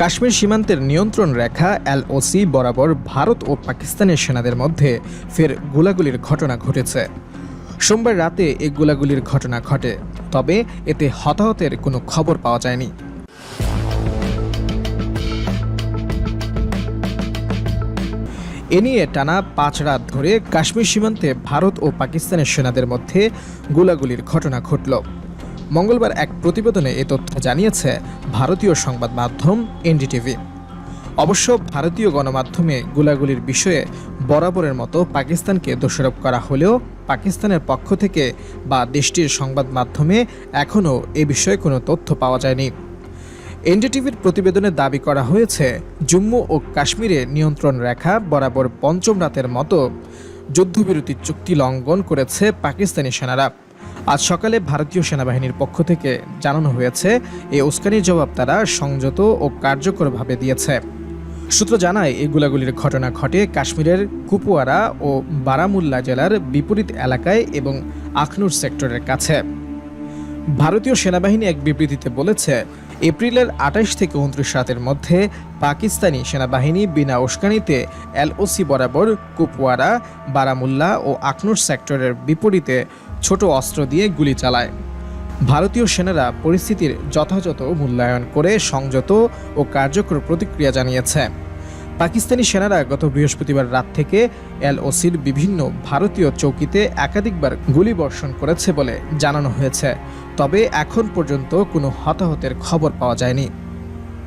কাশ্মীর সীমান্তের নিয়ন্ত্রণ রেখা এলওসি বরাবর ভারত ও পাকিস্তানের সেনাদের মধ্যে ফের গোলাগুলির ঘটনা ঘটেছে। সোমবার রাতে এই গোলাগুলির ঘটনা ঘটে, তবে এতে হতাহতের কোনো খবর পাওয়া যায়নি। এ নিয়ে টানা পাঁচ রাত ধরে কাশ্মীর সীমান্তে ভারত ও পাকিস্তানের সেনাদের মধ্যে গোলাগুলির ঘটনা ঘটল। মঙ্গলবার এক প্রতিবেদনে এ তথ্য জানিয়েছে ভারতীয় সংবাদ মাধ্যম এনডিটিভি। অবশ্য ভারতীয় গণমাধ্যমে গোলাগুলির বিষয়ে বরাবরের মতো পাকিস্তানকে দোষারোপ করা হলেও পাকিস্তানের পক্ষ থেকে বা দেশটির সংবাদ মাধ্যমে এখনও এ বিষয়ে কোনো তথ্য পাওয়া যায়নি। এনডিটিভির প্রতিবেদনে দাবি করা হয়েছে, জম্মু ও কাশ্মীরে নিয়ন্ত্রণ রেখা বরাবর পঞ্চম রাতের মতো যুদ্ধবিরতি চুক্তি লঙ্ঘন করেছে পাকিস্তানি সেনারা। আজ সকালে ভারতীয় সেনাবাহিনীর পক্ষ থেকে জানানো হয়েছে, এই উস্কানির জবাব তারা সংযত ও কার্যকরভাবে দিয়েছে। সূত্র জানায়, এই গোলাগুলির ঘটনা ঘটে কাশ্মীরের কুপুয়ারা ও বারামুল্লা জেলার বিপরীত এলাকায় এবং আখনুর সেক্টরের কাছে। ভারতীয় সেনাবাহিনী এক বিবৃতিতে বলেছে এপ্রিলের আঠাশ থেকে উনত্রিশ রাতের মধ্যে পাকিস্তানি সেনাবাহিনী বিনা উস্কানিতে এলওসি বরাবর কুপওয়ারা, বারামুল্লা ও আখনুর সেক্টরের বিপরীতে ছোট অস্ত্র দিয়ে গুলি চালায়। ভারতীয় সেনারা পরিস্থিতির যথাযথ মূল্যায়ন করে সংযত ও কার্যকর প্রতিক্রিয়া জানিয়েছে। পাকিস্তানি সেনারা গত বৃহস্পতিবার রাত থেকে এলওসির বিভিন্ন ভারতীয় চৌকিতে একাধিকবার গুলি বর্ষণ করেছে বলে জানানো হয়েছে। তবে এখন পর্যন্ত কোনো হতাহতের খবর পাওয়া যায়নি।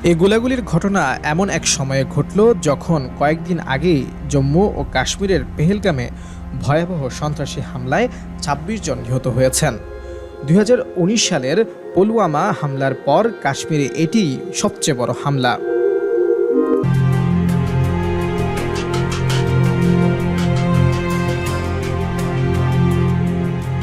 এই গোলাগুলির ঘটনা এমন এক সময়ে ঘটল যখন কয়েকদিন আগেই জম্মু ও কাশ্মীরের পেহেলগামে ভয়াবহ সন্ত্রাসী হামলায় ২৬ জন নিহত হয়েছেন। দুই হাজার উনিশ সালের পুলওয়ামা হামলার পর কাশ্মীরে এটি সবচেয়ে বড় হামলা।